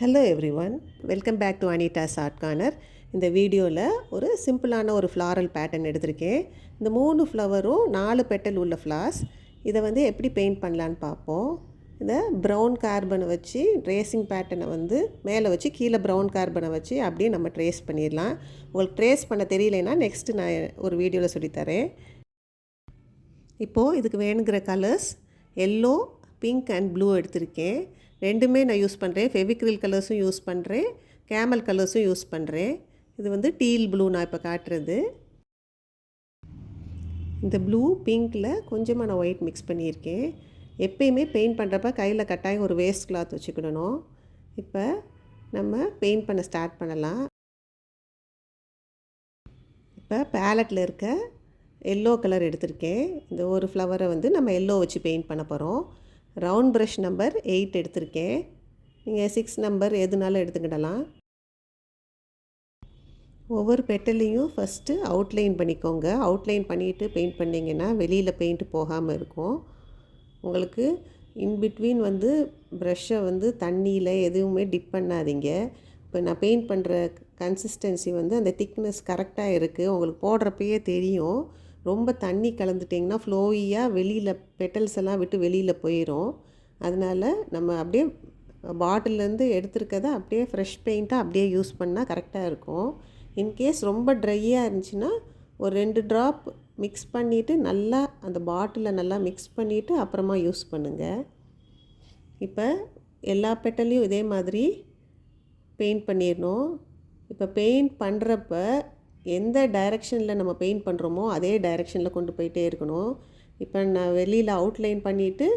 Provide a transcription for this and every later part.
Hello everyone welcome back to Anitha's art corner இந்த வீடியோவில் ஒரு சிம்பிளான ஒரு ஃப்ளாரல் பேட்டர்ன் எடுத்திருக்கேன். இந்த மூணு ஃப்ளவரும் நாலு பெட்டல் உள்ள ஃப்ளார்ஸ் இதை வந்து எப்படி பெயிண்ட் பண்ணலான்னு பார்ப்போம். இந்த ப்ரௌன் கார்பனை வச்சு ட்ரேசிங் பேட்டர்னை வந்து மேலே வச்சு கீழே ப்ரௌன் கார்பனை வச்சு அப்படியே நம்ம ட்ரேஸ் பண்ணிடலாம். உங்களுக்கு ட்ரேஸ் பண்ண தெரியலைன்னா நெக்ஸ்ட்டு நான் ஒரு வீடியோவில் சொல்லித்தரேன். இப்போது இதுக்கு வேணுங்கிற colours yellow pink and blue எடுத்திருக்கேன். ரெண்டுமே நான் யூஸ் பண்ணுறேன் ஃபெவிக்ரில் கலர்ஸும் யூஸ் பண்ணுறேன் கேமல் கலர்ஸும் யூஸ் பண்ணுறேன் இது வந்து டீல் ப்ளூ நான் இப்போ காட்டுறது. இந்த ப்ளூ பிங்க்கில் கொஞ்சமாக நான் ஒயிட் மிக்ஸ் பண்ணியிருக்கேன். எப்பயுமே பெயிண்ட் பண்ணுறப்ப கையில் கட்டாயம் ஒரு வேஸ்ட் கிளாத் வச்சுக்கிடணும். இப்போ நம்ம பெயிண்ட் பண்ண ஸ்டார்ட் பண்ணலாம். இப்போ பேலட்டில் இருக்க எல்லோ கலர் எடுத்திருக்கேன். இந்த ஒரு ஃப்ளவரை வந்து நம்ம எல்லோ வச்சு பெயிண்ட் பண்ண போகிறோம் ரவுண்ட் ப்ரஷ் நம்பர் எயிட் எடுத்திருக்கேன். நீங்கள் சிக்ஸ் நம்பர் எதுனாலும் எடுத்துக்கிடலாம். ஒவ்வொரு பெட்டலையும் ஃபஸ்ட்டு அவுட்லைன் பண்ணிக்கோங்க. அவுட்லைன் பண்ணிவிட்டு பெயிண்ட் பண்ணிங்கன்னா வெளியில் பெயிண்ட் போகாமல் இருக்கும். உங்களுக்கு இன்பிட்வீன் வந்து ப்ரஷ்ஷை வந்து தண்ணியில் எதுவுமே டிப் பண்ணாதீங்க. இப்போ நான் பெயிண்ட் பண்ணுற கன்சிஸ்டன்சி வந்து அந்த திக்னஸ் கரெக்டாக இருக்குது உங்களுக்கு போடுறப்பயே தெரியும். ரொம்ப தண்ணி கலந்துட்டிங்கன்னா ஃப்ளோயியாக வெளியில் பெட்டல்ஸ் எல்லாம் விட்டு வெளியில் போயிடும் அதனால் நம்ம அப்படியே பாட்டிலேருந்து எடுத்துருக்கத அப்படியே ஃப்ரெஷ் பெயிண்ட்டாக அப்படியே யூஸ் பண்ணால் கரெக்டாக இருக்கும். இன்கேஸ் ரொம்ப ட்ரையாக இருந்துச்சுன்னா ஒரு ரெண்டு ட்ராப் மிக்ஸ் பண்ணிவிட்டு நல்லா அந்த பாட்டிலில் நல்லா மிக்ஸ் பண்ணிவிட்டு அப்புறமா யூஸ் பண்ணுங்கள் இப்போ எல்லா பெட்டல்லையும் இதே மாதிரி பெயிண்ட் பண்ணிடணும். இப்போ பெயிண்ட் பண்ணுறப்ப எந்த டைரெக்ஷனில் நம்ம பெயிண்ட் பண்ணுறோமோ அதே டைரெக்ஷனில் கொண்டு போயிட்டே இருக்கணும். இப்போ நான் வெளியில் அவுட்லைன் பண்ணிவிட்டு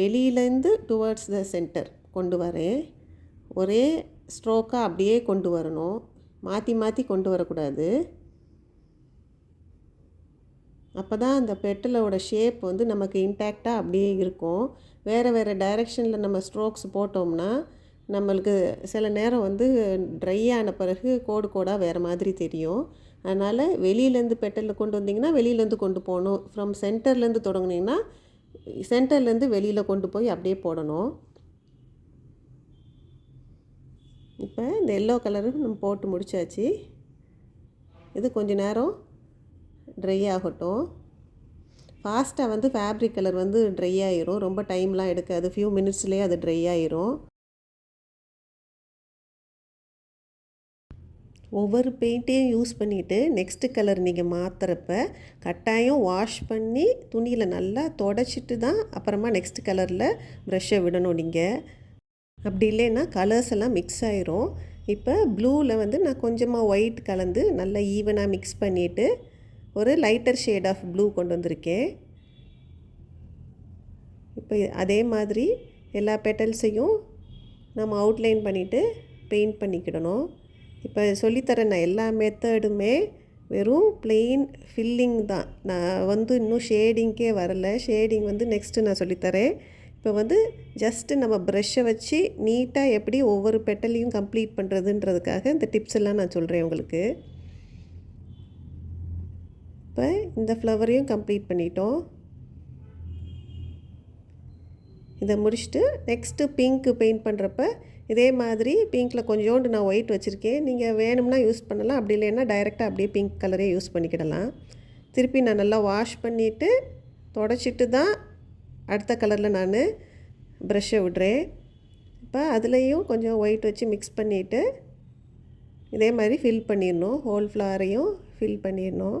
வெளியிலேருந்து டுவர்ட்ஸ் த சென்டர் கொண்டு வரேன். ஒரே ஸ்ட்ரோக்காக அப்படியே கொண்டு வரணும். மாற்றி மாற்றி கொண்டு வரக்கூடாது. அப்போ தான் அந்த பெட்டலோட ஷேப் வந்து நமக்கு இன்டாக்டாக அப்படியே இருக்கும். வேறு வேறு டைரெக்ஷனில் நம்ம ஸ்ட்ரோக்ஸ் போட்டோம்னா நம்மளுக்கு சில நேரம் வந்து ட்ரை ஆன பிறகு கோடு கோடாக வேறு மாதிரி தெரியும். அதனால் வெளியிலேருந்து பெட்டலில் கொண்டு வந்தீங்கன்னா வெளியிலேருந்து கொண்டு போகணும். ஃப்ரம் சென்டர்லேருந்து தொடங்குனீங்கன்னா சென்டர்லேருந்து வெளியில் கொண்டு போய் அப்படியே போடணும். இப்போ இந்த எல்லோ கலரு நம்ம போட்டு முடித்தாச்சு இது கொஞ்சம் நேரம் ட்ரை ஆகட்டும். ஃபாஸ்ட்டாக வந்து ஃபேப்ரிக் கலர் வந்து ட்ரை ஆயிரும். ரொம்ப டைம்லாம் எடுக்காது. ஃபியூ மினிட்ஸ்லேயே அது ட்ரை ஆயிரும். ஒவ்வொரு பெயிண்ட்டையும் யூஸ் பண்ணிவிட்டு நெக்ஸ்ட்டு கலர் நீங்கள் மாற்றுறப்ப கட்டாயம் வாஷ் பண்ணி துணியில் நல்லா தொடச்சிட்டு தான் அப்புறமா நெக்ஸ்ட் கலரில் ப்ரெஷ்ஷை விடணும் நீங்கள் அப்படி இல்லைன்னா கலர்ஸ் எல்லாம் மிக்ஸ் ஆயிரும். இப்போ ப்ளூவில் வந்து நான் கொஞ்சமாக ஒயிட் கலந்து நல்லா ஈவனாக மிக்ஸ் பண்ணிவிட்டு ஒரு லைட்டர் ஷேட் ஆஃப் ப்ளூ கொண்டு வந்திருக்கேன். இப்போ அதே மாதிரி எல்லா பெட்டல்ஸையும் நம்ம அவுட்லைன் பண்ணிவிட்டு பெயிண்ட் பண்ணிக்கிடணும். இப்போ சொல்லித்தர நான் எல்லா மெத்தடுமே வெறும் பிளெயின் ஃபில்லிங் தான். நான் வந்து இன்னும் ஷேடிங்க்கே வரல. ஷேடிங் வந்து நெக்ஸ்ட்டு நான் சொல்லித்தரேன். இப்போ வந்து ஜஸ்ட்டு நம்ம ப்ரெஷ்ஷை வச்சு நீட்டாக எப்படி ஒவ்வொரு பெட்டலையும் கம்ப்ளீட் பண்ணுறதுன்றதுக்காக இந்த டிப்ஸ் எல்லாம் நான் சொல்கிறேன் உங்களுக்கு. இப்போ இந்த ஃப்ளவரையும் கம்ப்ளீட் பண்ணிட்டோம். இதை முடிச்சுட்டு நெக்ஸ்ட்டு பிங்க்கு பெயிண்ட் பண்ணுறப்ப இதே மாதிரி பிங்க்கில் கொஞ்சோண்டு நான் ஒயிட் வச்சுருக்கேன். நீங்கள் வேணும்னா யூஸ் பண்ணலாம். அப்படி இல்லைன்னா டைரெக்டாக அப்படியே பிங்க் கலரே யூஸ் பண்ணிக்கிடலாம். திருப்பி நான் நல்லா வாஷ் பண்ணிவிட்டு தொடச்சிட்டு தான் அடுத்த கலரில் நான் ப்ரெஷ்ஷை விடுறேன். இப்போ அதுலேயும் கொஞ்சம் ஒயிட் வச்சு மிக்ஸ் பண்ணிவிட்டு இதே மாதிரி ஃபில் பண்ணிடணும். ஹோல் ஃப்ளாரையும் ஃபில் பண்ணிடணும்.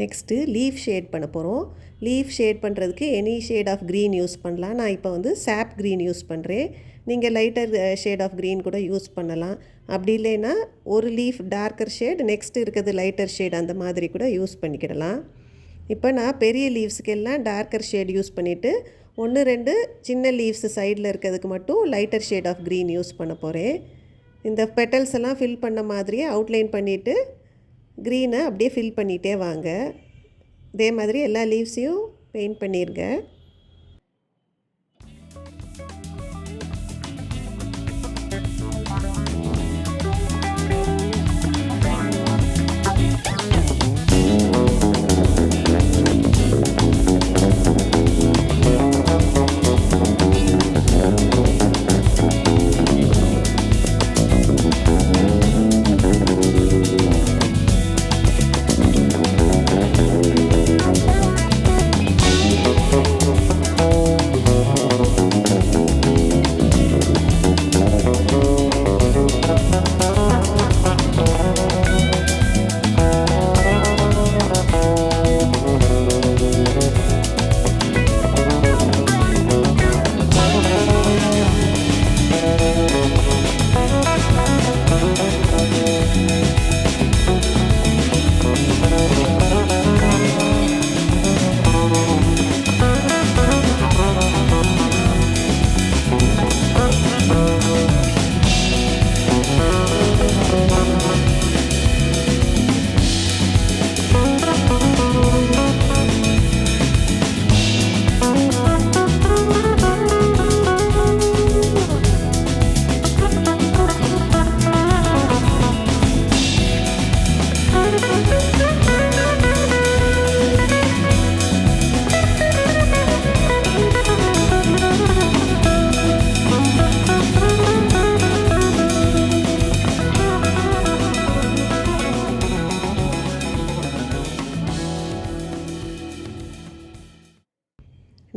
நெக்ஸ்ட்டு லீஃப் ஷேட் பண்ண போகிறோம் லீஃப் ஷேட் பண்ணுறதுக்கு any shade of green use பண்ணலாம். நான் இப்போ வந்து சாப் க்ரீன் யூஸ் பண்ணுறேன் நீங்கள் லைட்டர் ஷேட் ஆஃப் க்ரீன் கூட யூஸ் பண்ணலாம். அப்படி இல்லைன்னா ஒரு லீஃப் டார்க்கர் ஷேட் நெக்ஸ்ட்டு இருக்கிறது லைட்டர் ஷேட் அந்த மாதிரி கூட யூஸ் பண்ணிக்கிடலாம். இப்போ நான் பெரிய லீவ்ஸுக்கெல்லாம் டார்க்கர் ஷேட் யூஸ் பண்ணிவிட்டு ஒன்று ரெண்டு சின்ன லீவ்ஸ் சைடில் இருக்கிறதுக்கு மட்டும் lighter shade of green use பண்ண போகிறேன் இந்த பெட்டல்ஸ் எல்லாம் ஃபில் பண்ண மாதிரியே அவுட்லைன் பண்ணிவிட்டு க்ரீனை அப்படியே ஃபில் பண்ணிகிட்டே வாங்க. இதே மாதிரி எல்லா லீவ்ஸையும் பெயிண்ட் பண்ணிடுங்க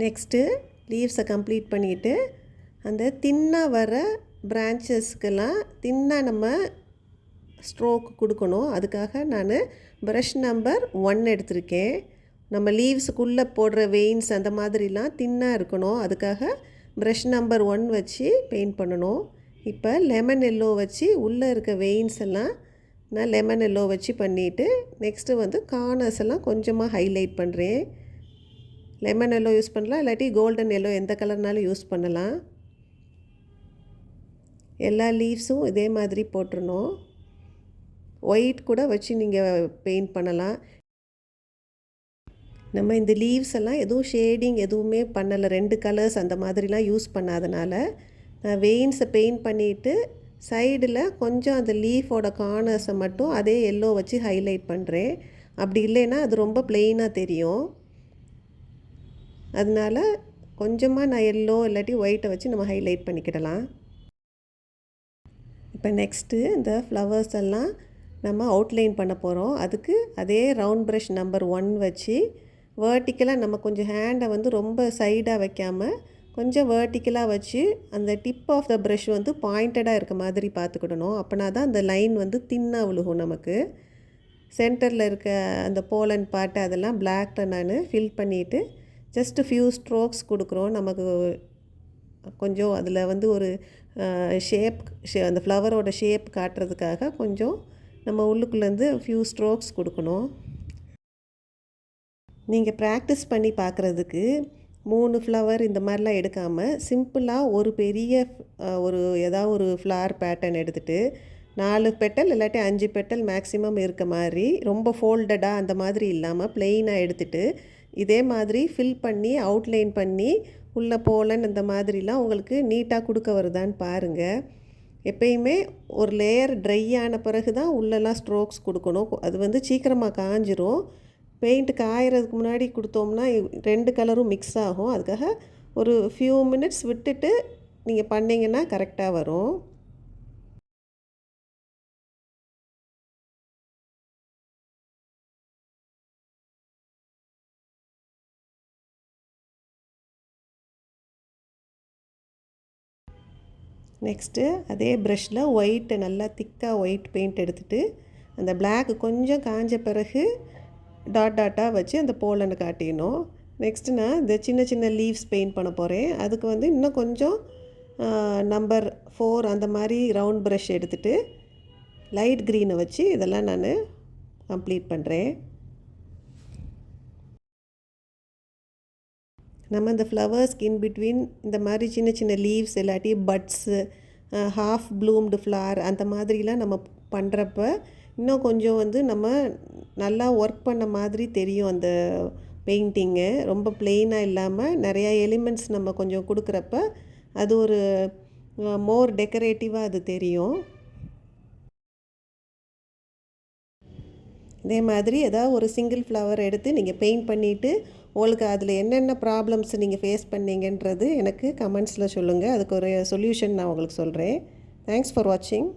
நெக்ஸ்ட்டு லீவ்ஸை கம்ப்ளீட் பண்ணிவிட்டு அந்த தின்னாக வர பிரான்ச்சஸ்க்கெல்லாம் தின்னாக நம்ம ஸ்ட்ரோக் கொடுக்கணும். அதுக்காக நான் ப்ரஷ் நம்பர் ஒன் எடுத்திருக்கேன். நம்ம லீவ்ஸுக்குள்ளே போடுற வெயின்ஸ் அந்த மாதிரிலாம் தின்னாக இருக்கணும். அதுக்காக ப்ரஷ் நம்பர் ஒன் வச்சு பெயிண்ட் பண்ணணும். இப்போ லெமன் எல்லோ வச்சு உள்ளே இருக்க வெயின்ஸ் எல்லாம் நான் லெமன் எல்லோ வச்சு பண்ணிவிட்டு நெக்ஸ்ட்டு வந்து கார்னர்ஸ் எல்லாம் கொஞ்சமாக ஹைலைட் பண்ணுறேன். லெமன் எல்லோ யூஸ் பண்ணலாம் இல்லாட்டி கோல்டன் எல்லோ எந்த கலர்னாலும் யூஸ் பண்ணலாம். எல்லா லீவ்ஸும் இதே மாதிரி போட்டுருணும் ஒயிட் கூட வச்சு நீங்கள் பெயிண்ட் பண்ணலாம். நம்ம இந்த லீவ்ஸ் எல்லாம் எதுவும் ஷேடிங் எதுவுமே பண்ணலை ரெண்டு கலர்ஸ் அந்த மாதிரிலாம் யூஸ் பண்ணாதனால நான் வெயின்ஸை பெயிண்ட் பண்ணிவிட்டு சைடில் கொஞ்சம் அந்த லீஃபோட கார்னர்ஸை மட்டும் அதே எல்லோ வச்சு ஹைலைட் பண்ணுறேன் அப்படி இல்லைன்னா அது ரொம்ப பிளெயினாக தெரியும். அதனால கொஞ்சமாக நான் எல்லோ இல்லாட்டி ஒயிட்டை வச்சு நம்ம ஹைலைட் பண்ணிக்கிடலாம். இப்போ நெக்ஸ்ட்டு இந்த ஃப்ளவர்ஸ் எல்லாம் நம்ம அவுட்லைன் பண்ண போகிறோம் அதுக்கு அதே ரவுண்ட் ப்ரஷ் நம்பர் ஒன் வச்சு வேர்ட்டிக்கலாக நம்ம கொஞ்சம் ஹேண்டை வந்து ரொம்ப சைடாக வைக்காமல் கொஞ்சம் வேர்ட்டிக்கலாக வச்சு அந்த டிப் ஆஃப் த ப்ரஷ் வந்து பாயிண்டடாக இருக்க மாதிரி பார்த்துக்கிடணும். அப்போனா தான் அந்த லைன் வந்து தின்னாக விழுகும் நமக்கு. சென்டரில் இருக்க அந்த போலன் பாட்டு அதெல்லாம் பிளாக்கில் நான் ஃபில் பண்ணிவிட்டு ஜஸ்ட்டு ஃபியூ ஸ்ட்ரோக்ஸ் கொடுக்குறோம். நமக்கு கொஞ்சம் அதில் வந்து ஒரு ஷேப் ஷே அந்த ஃப்ளவரோட ஷேப் காட்டுறதுக்காக கொஞ்சம் நம்ம உள்ளுக்குள்ளேருந்து ஃபியூ ஸ்ட்ரோக்ஸ் கொடுக்கணும். நீங்கள் ப்ராக்டிஸ் பண்ணி பார்க்குறதுக்கு மூணு ஃப்ளவர் இந்த மாதிரிலாம் எடுக்காமல் சிம்பிளாக ஒரு பெரிய ஒரு ஏதாவது ஒரு ஃப்ளவர் பேட்டர்ன் எடுத்துகிட்டு நாலு பெட்டல் இல்லாட்டி அஞ்சு பெட்டல் மேக்ஸிமம் இருக்க மாதிரி ரொம்ப ஃபோல்டடாக அந்த மாதிரி இல்லாமல் ப்ளெயினாக எடுத்துகிட்டு இதே மாதிரி ஃபில் பண்ணி அவுட்லைன் பண்ணி உள்ளே போலன் இந்த மாதிரிலாம் உங்களுக்கு நீட்டாக கொடுக்க வருதான்னு பாருங்கள் எப்பயுமே ஒரு லேயர் ட்ரை ஆன பிறகு தான் உள்ளெல்லாம் ஸ்ட்ரோக்ஸ் கொடுக்கணும். அது வந்து சீக்கிரமாக காஞ்சிரும். பெயிண்ட் காயறதுக்கு முன்னாடி கொடுத்தோம்னா ரெண்டு கலரும் மிக்ஸ் ஆகும். அதுக்காக ஒரு ஃபியூ மினிட்ஸ் விட்டுட்டு நீங்கள் பண்ணிங்கன்னா கரெக்டாக வரும். நெக்ஸ்ட்டு அதே ப்ரஷில் ஒயிட்டை நல்லா திக்காக ஒயிட் பெயிண்ட் எடுத்துகிட்டு அந்த பிளாக் கொஞ்சம் காஞ்ச பிறகு டாட் டாட்டாக வச்சு அந்த போலனை காட்டிடணும். நெக்ஸ்ட்டு நான் இந்த சின்ன சின்ன லீவ்ஸ் பெயிண்ட் பண்ண போகிறேன் அதுக்கு வந்து இன்னும் கொஞ்சம் நம்பர் ஃபோர் அந்த மாதிரி ரவுண்ட் ப்ரஷ் எடுத்துகிட்டு லைட் க்ரீனை வச்சு இதெல்லாம் நான் கம்ப்ளீட் பண்ணுறேன் நம்ம இந்த ஃப்ளவர்ஸ்க்கு இன் பிட்வீன் இந்த மாதிரி சின்ன சின்ன லீவ்ஸ் இல்லாட்டி பட்ஸு ஹாஃப் ப்ளூம்டு ஃப்ளார் அந்த மாதிரிலாம் நம்ம பண்ணுறப்ப இன்னும் கொஞ்சம் வந்து நம்ம நல்லா ஒர்க் பண்ண மாதிரி தெரியும் அந்த பெயிண்டிங்கு ரொம்ப பிளெயினாக இல்லாமல் நிறையா எலிமெண்ட்ஸ் நம்ம கொஞ்சம் கொடுக்குறப்ப அது ஒரு மோர் டெக்கரேட்டிவாக அது தெரியும். இதே மாதிரி ஏதாவது ஒரு சிங்கிள் ஃப்ளவர் எடுத்து நீங்கள் பெயிண்ட் பண்ணிவிட்டு உங்களுக்கு அதில் என்னென்ன ப்ராப்ளம்ஸ் நீங்கள் ஃபேஸ் பண்ணீங்கன்றது எனக்கு கமெண்ட்ஸில் சொல்லுங்கள் அதுக்கு ஒரு சொல்யூஷன் நான் உங்களுக்கு சொல்கிறேன் தேங்க்ஸ் ஃபார் வாட்சிங்